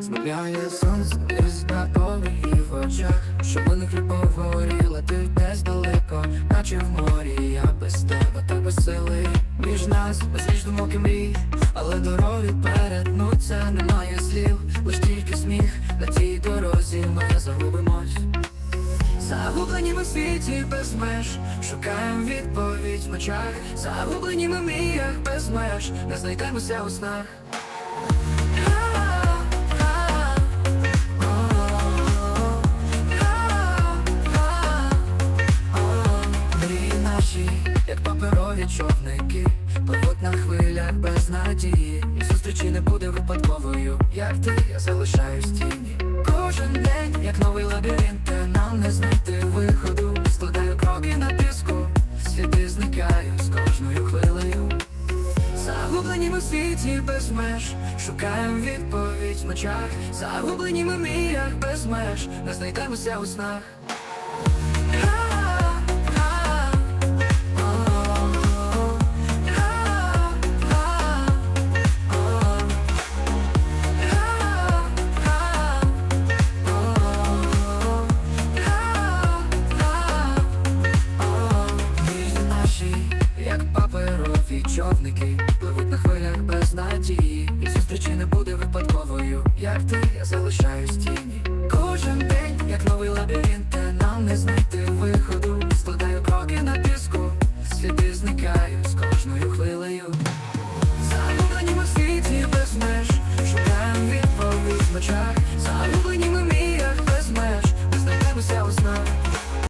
Сміляє сонце із і в очах. Щоб не поговорила, ти десь далеко, наче в морі, я без тебе так сили Між нас безліч думок і мрій, але дороги перетнуться, немає слів, лиш тільки сміх на тій дорозі. Ми загубимось. Загублені ми в світі без меж, шукаємо відповідь в ночах, загублені ми в мріях без меж, не знайдемося у снах. Паперові човники, пливуть на хвилях без надії. Зустрічі не буде випадковою, як ти, я залишаюсь тіні. Кожен день, як новий лабіринт, нам не знайти виходу. Складаю кроки на піску, сліди зникають з кожною хвилею. Загублені ми в світі без меж, шукаємо відповідь в ночах, загублені ми в мріях без меж, не знайдемося у снах. провідники пливуть на хвилях без надії. І зустрічі не буде випадковою, як ти я залишаюсь тіні. Кожен день